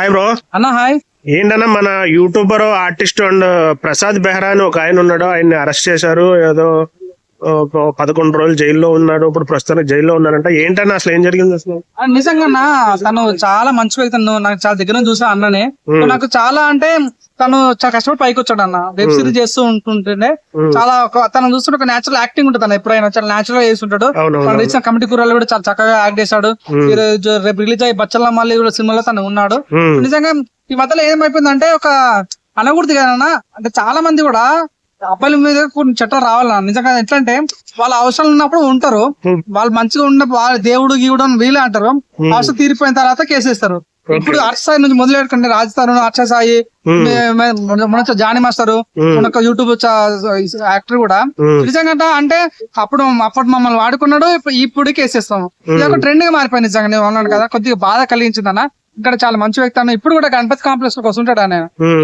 Hi bro అన్న hi ఏంటన్నా మన youtuber artist and Prasad Behra అని ఒక ఆయన ఉన్నాడు. ఆయన్ని అరెస్ట్ చేశారు. ఏదో పదకొండు రోజులు జైల్లో ఉన్నాడు. ఇప్పుడు ప్రస్తుతానికి జైల్లో ఉన్నారంట ఏంటన్నా అసలు ఏం జరిగింది అసలు? నిజంగా తను చాలా మంచి వ్యక్తి. తను నాకు చాలా దగ్గర నుంచి చూసా అన్ననే. నాకు చాలా అంటే తను చాలా కష్టపడి పైకి వచ్చాడు అన్న. వెబ్ సిరీస్ చేస్తూ ఉంటుంటే Hmm. చాలా ఒక తను చూస్తుంటే ఒక నేచురల్ యాక్టింగ్ ఉంటుంది తను ఎప్పుడైనా చాలా నేచురల్గా చేస్తుంటాడు. ఇచ్చిన కమిటీ కూరలు కూడా చాలా చక్కగా యాక్ట్ చేశాడు. ఈ రోజు రేపు రిలీజ్ అయ్యి బచ్చల మళ్ళీ కూడా సినిమాలో తను ఉన్నాడు. నిజంగా ఈ మధ్యలో ఏమైపోయిందంటే ఒక అనకూడదు కదన్నా. అంటే చాలా మంది కూడా అబ్బాయిల మీద కొన్ని చట్టాలు రావాలన్న నిజంగా ఎట్లా అంటే వాళ్ళ అవసరాలు ఉన్నప్పుడు ఉంటారు. వాళ్ళు మంచిగా ఉన్న వాళ్ళ దేవుడు గీవుడు అని వీళ్ళే అంటారు. అవసరం తీరిపోయిన తర్వాత కేసేస్తారు. ఇప్పుడు అర్చసాయి నుంచి మొదలెట్టుకుంటే రాజస్థాన్ అర్చసాయి. మన జానీ మాస్టర్. మన యూట్యూబ్ యాక్టర్ కూడా. నిజంగా అంటే అప్పుడు అప్పుడు మమ్మల్ని వాడుకున్నాడు ఇప్పుడు- ఇప్పుడు కేసేస్తాం. ఇది ఒక ట్రెండ్గా మారిపోయింది నిజంగా నేను అన్నాను కదా కొద్దిగా బాధ కలిగించింది అన్న ఇక్కడ చాలా మంచి వ్యక్తి అన్న ఇప్పుడు కూడా గణపతి కాంప్లెక్స్లో వస్తుంటాడు ఆయన.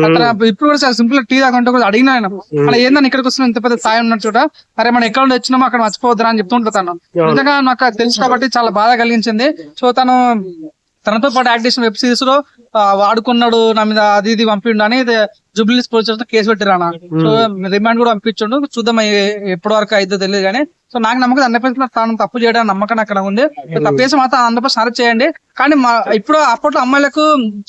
అతను ఇప్పుడు కూడా చాలా సింపుల్ టీ తాగుంటే కూడా అడిగిన ఆయన. అలా ఏందని ఇక్కడికి వస్తున్నా ఇంత పెద్ద స్థాయి ఉన్నట్టు చూడ. అరే మనం ఎక్కడ నుండి వచ్చినామో అక్కడ మర్చిపోవద్దురా అని చెప్తుంటా తను. నిజంగా నాకు తెలుసు కాబట్టి చాలా బాధ కలిగించింది. సో తను తనతో పాటు యాక్ట్ చేసిన వెబ్ సిరీస్లో వాడుకున్నాడు నా మీద అది ఇది పంపిండు అని జూబ్లీస్ పోలీస్ కేసు పెట్టిరానా సో రిమాండ్ కూడా పంపించండు. చూద్దాం ఎప్పటి వరకు అయితే తెలియదు కానీ. సో నాకు నమ్మకం అన్నపేసిన తాను తప్పు చేయడానికి నమ్మకం అక్కడ ఉంది. సో తప్పు చేసి మాత్రం అందరిపై అరెస్ట్ చేయండి. కానీ మా ఇప్పుడు అప్పట్లో అమ్మాయిలకు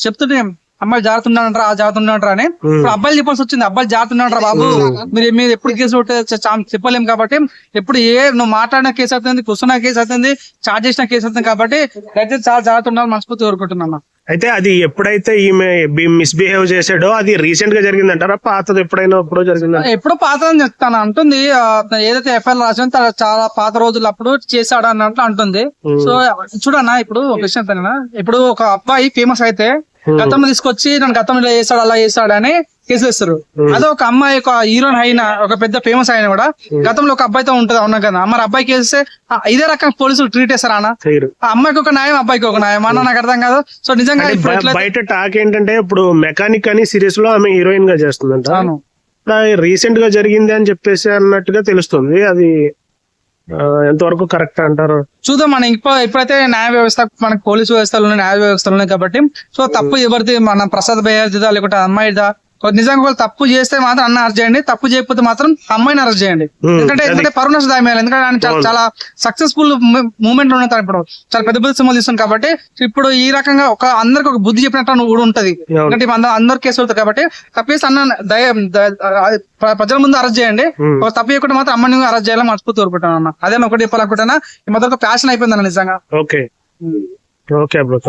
చెప్తుంటే అమ్మాయిలు జాగ్రత్త ఆ జాగ్రత్త అని. ఇప్పుడు అబ్బాయిలు చెప్పాల్సి వచ్చింది అబ్బాయిలు జాగ్రత్త బాబు. మీరు మీరు ఎప్పుడు కేసు చెప్పలేం కాబట్టి ఎప్పుడు ఏ నువ్వు మాట్లాడిన కేసు అవుతుంది కూర్చున్న కేసు అవుతుంది చార్జ్ చేసిన కేసు అవుతుంది కాబట్టి దయచేసి చాలా జాగ్రత్త మనస్ఫూర్తి కోరుకుంటున్నాను అయితే అది ఎప్పుడైతే ఈమె మిస్బిహేవ్ చేసాడో అది రీసెంట్గా జరిగిందంటారా? పాతది ఎప్పుడైనా ఎప్పుడో జరిగిందంట ఎప్పుడో పాత అని చెప్తాను. అంటుంది ఏదైతే ఎఫ్ఐఆర్ రాసిన తను చాలా పాత రోజులు అప్పుడు చేశాడు అన్నట్లు అంటుంది. సో చూడన్నా ఇప్పుడు ఒక విషయం తన ఇప్పుడు ఒక అబ్బాయి ఫేమస్ అయితే గతంలో తీసుకొచ్చి నన్ను గతంలో ఇలా చేశాడు అలా చేశాడు అని కేసు వేస్తారు. అదే ఒక అమ్మాయి ఒక హీరోయిన్ అయిన ఒక పెద్ద ఫేమస్ అయిన కూడా గతంలో ఒక అబ్బాయితో ఉంటుంది అవునా కదా. మరి అబ్బాయికి వేస్తే ఇదే రకం పోలీసులు ట్రీట్ చేస్తారా అన్న. ఆ అమ్మాయికి ఒక న్యాయం అబ్బాయికి ఒక న్యాయం. అన్న నాకు అర్థం కాదు. సో నిజంగా ఇప్పుడు బయట టాక్ ఏంటంటే ఇప్పుడు మెకానిక్ అని సిరీస్లో ఆమె హీరోయిన్గా చేస్తుందంట. రీసెంట్గా జరిగింది అని చెప్పేసి అన్నట్టుగా తెలుస్తుంది. అది ఎంతవరకు కరెక్ట్ అంటారు? చూద్దాం మనం ఇప్పుడు ఇప్పుడైతే న్యాయ వ్యవస్థ మనకు పోలీసు వ్యవస్థలు ఉన్నాయి న్యాయ వ్యవస్థలు ఉన్నాయి కాబట్టి సో తప్పు ఎవరిది? మన ప్రసాద్ భయ్యాదిదా లేకుంటే అమ్మాయిదా? నిజంగా వాళ్ళు తప్పు చేస్తే మాత్రం అన్న అరెస్ట్ చేయండి తప్పు చేయకపోతే మాత్రం అమ్మాయిని అరెస్ట్ చేయండి. ఎందుకంటే ఎందుకంటే పరుణ దాయమేయాలి ఎందుకంటే ఆయన చాలా- చాలా సక్సెస్ఫుల్ మూమెంట్లో ఉన్నాడు ఇప్పుడు చాలా పెద్ద పెద్ద సినిమాలు తీస్తుంది కాబట్టి ఇప్పుడు ఈ రకంగా ఒక అందరికి ఒక బుద్ధి చెప్పినట్టు కూడా ఉంటది. ఎందుకంటే అందరూ కేసు అవుతారు కాబట్టి తప్పేసి అన్న దయ ప్రజల ముందు అరెస్ట్ చేయండి. ఒక తప్పు చేయకుండా మాత్రం అమ్మని అరెస్ట్ చేయాలని మనస్ఫూర్తి కోరుకుంటాను అన్న. అదే ఒకటి చెప్పాలనుకుంటున్నా. ఈ మొదటి ప్యాషన్ అయిపోయింది అన్న నిజంగా. ఓకే. Okay bro